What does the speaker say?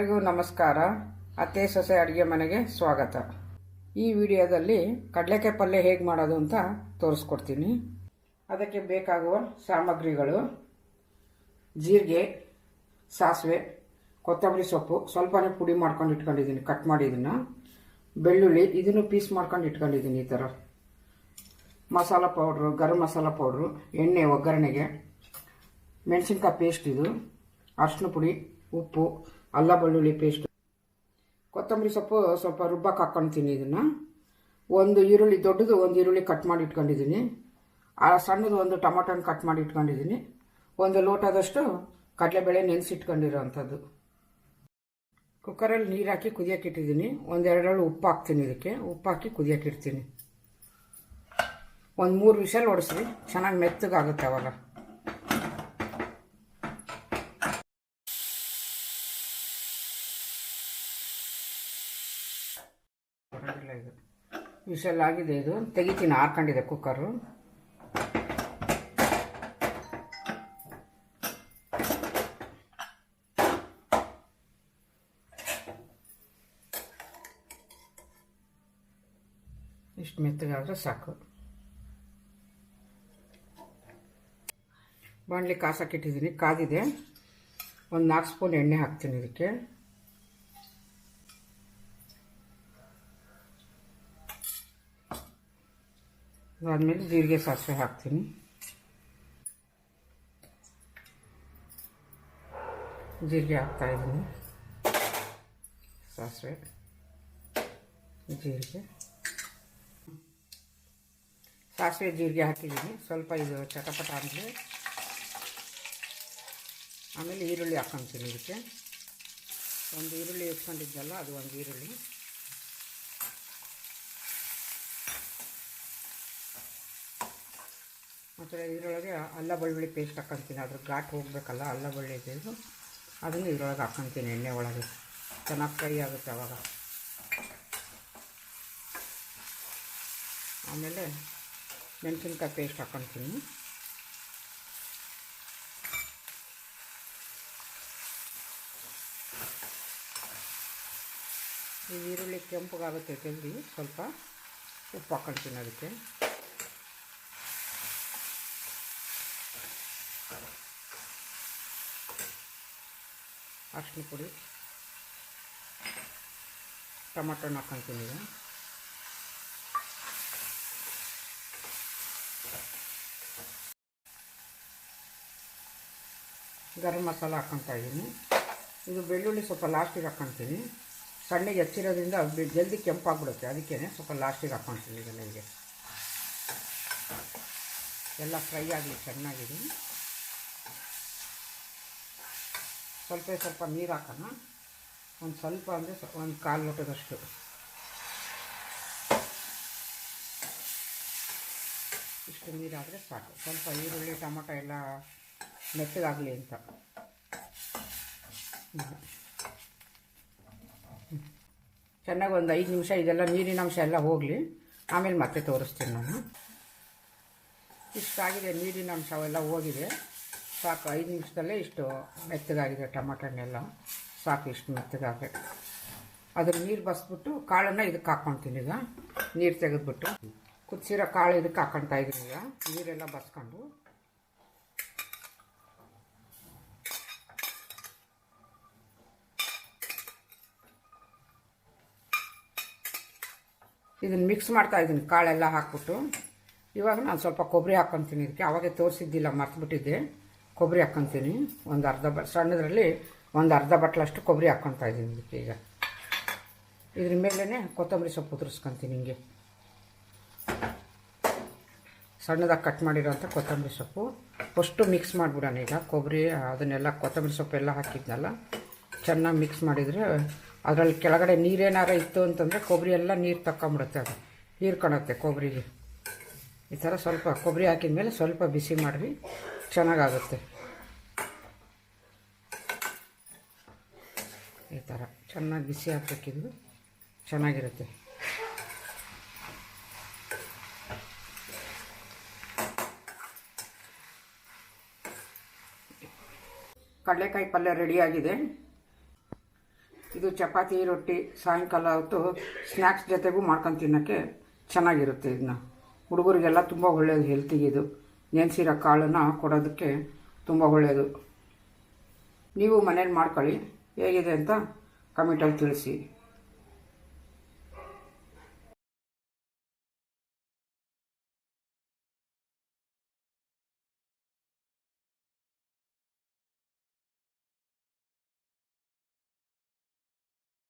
ನಮಸ್ಕಾರ. ಅತ್ತೆ, ಸೊಸೆ, ಅಡುಗೆ ಮನೆಗೆ ಸ್ವಾಗತ. ಈ ವಿಡಿಯೋದಲ್ಲಿ ಕಡಲೆಕಾಯಿ ಪಲ್ಯ ಹೇಗೆ ಮಾಡೋದು ಅಂತ ತೋರಿಸ್ಕೊಡ್ತೀನಿ. ಅದಕ್ಕೆ ಬೇಕಾಗುವ ಸಾಮಗ್ರಿಗಳು. ಜೀರಿಗೆ, ಸಾಸಿವೆ, ಕೊತ್ತಂಬರಿ ಸೊಪ್ಪು, ಸ್ವಲ್ಪನೇ ಪುಡಿ ಮಾಡ್ಕೊಂಡು ಇಟ್ಕೊಂಡಿದ್ದೀನಿ ಕಟ್ ಮಾಡಿ ಇದನ್ನು. ಬೆಳ್ಳುಳ್ಳಿ, ಇದನ್ನು ಪೀಸ್ ಮಾಡ್ಕೊಂಡು ಇಟ್ಕೊಂಡಿದ್ದೀನಿ ಈ ಥರ ಮಸಾಲ ಪೌಡ್ರು ಗರಂ ಮಸಾಲ ಪೌಡ್ರು ಎಣ್ಣೆ, ಒಗ್ಗರಣೆಗೆ. ಮೆಣಸಿನ್ಕಾಯಿ ಪೇಸ್ಟ್ ಇದು. ಅರಿಶಿನ ಪುಡಿ, ಉಪ್ಪು. ಅಲ್ಲ ಬೆಳ್ಳುಳ್ಳಿ ಪೇಸ್ಟ್ ಕೊತ್ತಂಬರಿ ಸೊಪ್ಪು ಸ್ವಲ್ಪ ರುಬ್ಬಕ್ಕೆ ಹಾಕ್ಕೊಳ್ತೀನಿ ಇದನ್ನು. ಒಂದು ಈರುಳ್ಳಿ ದೊಡ್ಡದು, ಒಂದು ಈರುಳ್ಳಿ ಕಟ್ ಮಾಡಿ ಇಟ್ಕೊಂಡಿದ್ದೀನಿ. ಆ ಸಣ್ಣದು ಒಂದು ಟೊಮೊಟೊನ ಕಟ್ ಮಾಡಿ ಇಟ್ಕೊಂಡಿದ್ದೀನಿ. ಒಂದು ಲೋಟದಷ್ಟು ಕಡಲೆಬೇಳೆ ನೆನೆಸಿಟ್ಕೊಂಡಿರೋ ಅಂಥದ್ದು ಕುಕ್ಕರಲ್ಲಿ ನೀರು ಹಾಕಿ ಕುದಿಯೋಕೆ ಇಟ್ಟಿದ್ದೀನಿ. ಒಂದೆರಡು ಉಪ್ಪು ಹಾಕ್ತೀನಿ ಇದಕ್ಕೆ. ಉಪ್ಪು ಹಾಕಿ ಕುದಿಯೋಕೆ ಇಡ್ತೀನಿ. ಒಂದು ಮೂರು ವಿಷಲ್ ಹೊಡಿಸ್ರಿ ಚೆನ್ನಾಗಿ ಮೆತ್ತಗಾಗುತ್ತೆ ಅವಾಗ. ವಿಷಲ್ ಆಗಿದೆ ಇದು. ತೆಗಿತೀನಿ ಹಾಕೊಂಡಿದೆ ಕುಕ್ಕರು. ಇಷ್ಟು ಮೆತ್ತಗಾದ್ರೆ ಸಾಕು. ಬಾಣಲಿ ಕಾಸಾಕಿಟ್ಟಿದ್ದೀನಿ ಕಾದಿದೆ. ಒಂದು ನಾಲ್ಕು ಸ್ಪೂನ್ ಎಣ್ಣೆ ಹಾಕ್ತೀನಿ ಇದಕ್ಕೆ. ಅದಾದಮೇಲೆ ಜೀರಿಗೆ ಸಾಸಿವೆ ಹಾಕ್ತೀನಿ ಜೀರಿಗೆ ಹಾಕ್ತಾ ಇದ್ದೀನಿ ಸಾಸಿವೆ ಜೀರಿಗೆ ಸಾಸಿವೆ ಜೀರಿಗೆ ಹಾಕಿದ್ದೀನಿ ಸ್ವಲ್ಪ ಇದು ಚಟಪಟ ಅಂದರೆ ಆಮೇಲೆ ಈರುಳ್ಳಿ ಹಾಕ್ಕೊತೀನಿ ಇದಕ್ಕೆ ಒಂದು ಈರುಳ್ಳಿ ಇಟ್ಕೊಂಡಿದ್ದಲ್ಲ ಅದು ಒಂದು ಈರುಳ್ಳಿ ಮತ್ತು ಇದರೊಳಗೆ ಅಲ್ಲ ಬೆಳ್ಳುಳ್ಳಿ ಪೇಸ್ಟ್ ಹಾಕ್ಕೊಂತೀನಿ ಅದ್ರ ಘಾಟ್ ಹೋಗಬೇಕಲ್ಲ, ಅಲ್ಲ ಬೆಳ್ಳುಳ್ಳಿ ತೆಗೆದು ಅದನ್ನು ಇದರೊಳಗೆ ಹಾಕ್ಕೊಂತೀನಿ ಎಣ್ಣೆ ಒಳಗೆ. ಚೆನ್ನಾಗಿ ಫ್ರೈ ಆಗುತ್ತೆ ಅವಾಗ. ಆಮೇಲೆ ಮೆಣಸಿನ್ಕಾಯಿ ಪೇಸ್ಟ್ ಹಾಕ್ಕೊತೀನಿ ಈ ಈರುಳ್ಳಿ ಕೆಂಪಗಾಗುತ್ತೆ ಜಲ್ದಿ ಸ್ವಲ್ಪ ಉಪ್ಪು ಹಾಕ್ಕೊಳ್ತೀನಿ ಅದಕ್ಕೆ. ಅರ್ಶಿನ ಪುಡಿ ಟೊಮಟೊನ ಹಾಕ್ಕೊಂತೀನಿ ಈಗ ಗರಂ ಮಸಾಲ ಹಾಕ್ಕೊತಾ ಇದ್ದೀನಿ. ಇದು ಬೆಳ್ಳುಳ್ಳಿ ಸ್ವಲ್ಪ ಲಾಸ್ಟಿಗೆ ಹಾಕ್ಕೊತೀನಿ ಸಣ್ಣಗೆ ಹೆಚ್ಚಿರೋದ್ರಿಂದ ಅದು ಜಲ್ದಿ ಕೆಂಪಾಗ್ಬಿಡುತ್ತೆ. ಅದಕ್ಕೇ ಸ್ವಲ್ಪ ಲಾಸ್ಟಿಗೆ ಹಾಕ್ಕೊತೀನಿ ಇದನ್ನ ಹೀಗೆ. ಎಲ್ಲ ಫ್ರೈ ಆಗಲಿ, ಚೆನ್ನಾಗಿದೆ. ಸ್ವಲ್ಪ ಸ್ವಲ್ಪ ನೀರು ಹಾಕೋಣ ಒಂದು ಸ್ವಲ್ಪ ಅಂದರೆ ಒಂದು ಕಾಲು ಲೋಟದಷ್ಟು. ಇಷ್ಟು ನೀರಾದರೆ ಸಾಕು. ಸ್ವಲ್ಪ ಈರುಳ್ಳಿ, ಟೊಮೊಟೊ ಎಲ್ಲ ಮೆತ್ತಗಾಗಲಿ ಅಂತ. ಚೆನ್ನಾಗಿ ಒಂದು ಐದು ನಿಮಿಷ ಇದೆಲ್ಲ ನೀರಿನ ಅಂಶ ಎಲ್ಲ ಹೋಗಲಿ. ಆಮೇಲೆ ಮತ್ತೆ ತೋರಿಸ್ತೀನಿ ನಾನು. ಇಷ್ಟಾಗಿದೆ ನೀರಿನ ಅಂಶ ಅವೆಲ್ಲ ಹೋಗಿದೆ. ಸಾಕು, ಐದು ನಿಮಿಷದಲ್ಲೇ ಇಷ್ಟು ಮೆತ್ತಗಾಗಿದೆ ಟೊಮಟೊನೆಲ್ಲ. ಸಾಕು, ಇಷ್ಟು ಮೆತ್ತಗಾಗೆ ಅದ್ರ ನೀರು ಬಸ್ಬಿಟ್ಟು ಕಾಳನ್ನು ಇದಕ್ಕೆ ಹಾಕ್ಕೊತೀನಿ ಈಗ. ನೀರು ತೆಗೆದ್ಬಿಟ್ಟು. ಕುದಿಸಿರೋ ಕಾಳು ಇದಕ್ಕೆ ಹಾಕ್ಕೊತಾ ಇದ್ದೀನಿ ಈಗ. ನೀರೆಲ್ಲ ಬಸ್ಕೊಂಡು. ಇದನ್ನು ಮಿಕ್ಸ್ ಮಾಡ್ತಾ ಇದ್ದೀನಿ, ಕಾಳೆಲ್ಲ ಹಾಕ್ಬಿಟ್ಟು. ಇವಾಗ ನಾನು ಸ್ವಲ್ಪ ಕೊಬ್ಬರಿ ಹಾಕ್ಕೊತೀನಿ ಇದಕ್ಕೆ. ಅವಾಗೆ ತೋರಿಸಿದ್ದಿಲ್ಲ, ಮರ್ತುಬಿಟ್ಟಿದ್ದೆ. ಕೊಬ್ಬರಿ ಹಾಕ್ಕೊತೀನಿ ಒಂದು ಅರ್ಧ ಬ ಸಣ್ಣದರಲ್ಲಿ ಒಂದು ಅರ್ಧ ಬಟ್ಲಷ್ಟು ಕೊಬ್ಬರಿ ಹಾಕ್ಕೊತಾ ಇದ್ದೀನಿ ಇದಕ್ಕೆ ಈಗ. ಇದ್ರ ಮೇಲೇ ಕೊತ್ತಂಬರಿ ಸೊಪ್ಪು ಉದುರಿಸ್ಕೊತೀನಿ ಹಿಂಗೆ. ಸಣ್ಣದಾಗಿ ಕಟ್ ಮಾಡಿರೋಂಥ ಕೊತ್ತಂಬರಿ ಸೊಪ್ಪು. ಫಸ್ಟು ಮಿಕ್ಸ್ ಮಾಡಿಬಿಡೋಣ ಈಗ. ಕೊಬ್ಬರಿ, ಅದನ್ನೆಲ್ಲ ಕೊತ್ತಂಬರಿ ಸೊಪ್ಪು ಎಲ್ಲ ಹಾಕಿದ್ನಲ್ಲ, ಚೆನ್ನಾಗಿ ಮಿಕ್ಸ್ ಮಾಡಿದರೆ ಅದರಲ್ಲಿ ಕೆಳಗಡೆ ನೀರೇನಾರ ಇತ್ತು ಅಂತಂದರೆ ಕೊಬ್ಬರಿ ಎಲ್ಲ ನೀರು ತಕ್ಕೊಂಬಿಡುತ್ತೆ ಅದು. ಹೀರ್ಕೊಳತ್ತೆ ಕೊಬ್ಬರಿಗೆ. ಈ ಥರ ಸ್ವಲ್ಪ ಕೊಬ್ಬರಿ ಹಾಕಿದ ಮೇಲೆ ಸ್ವಲ್ಪ ಬಿಸಿ ಮಾಡಿರಿ. ಚೆನ್ನಾಗಾಗುತ್ತೆ. ಈ ಥರ ಚೆನ್ನಾಗಿ ಬಿಸಿ ಹಾಕಬೇಕಿದ್ದು ಚೆನ್ನಾಗಿರುತ್ತೆ. ಕಡಲೆಕಾಯಿ ಪಲ್ಯ ರೆಡಿಯಾಗಿದೆ ಇದು ಚಪಾತಿ, ರೊಟ್ಟಿ, ಸಾಯಂಕಾಲ ಹೊತ್ತು ಸ್ನ್ಯಾಕ್ಸ್ ಜೊತೆಗೂ ಮಾಡ್ಕೊಂಡು ತಿನ್ನೋಕ್ಕೆ ಚೆನ್ನಾಗಿರುತ್ತೆ ಇದನ್ನ. ಹುಡುಗರಿಗೆಲ್ಲ ತುಂಬ ಒಳ್ಳೆಯದು ಹೆಲ್ತಿಗೆ ಇದು. ನೆನೆಸಿರೋ ಕಾಳನ್ನು ಕೊಡೋದಕ್ಕೆ ತುಂಬ ಒಳ್ಳೆಯದು ನೀವು ಮನೇಲಿ ಮಾಡ್ಕೊಳ್ಳಿ ಹೇಗಿದೆ ಅಂತ ಕಮೆಂಟಲ್ಲಿ ತಿಳಿಸಿ.